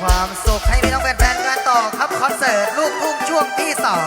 ความสุขให้พี่น้องแฟนๆกันต่อครับคอนเสิร์ตลูกทุ่งช่วงที่สอง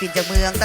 ปินจากเมืองตะ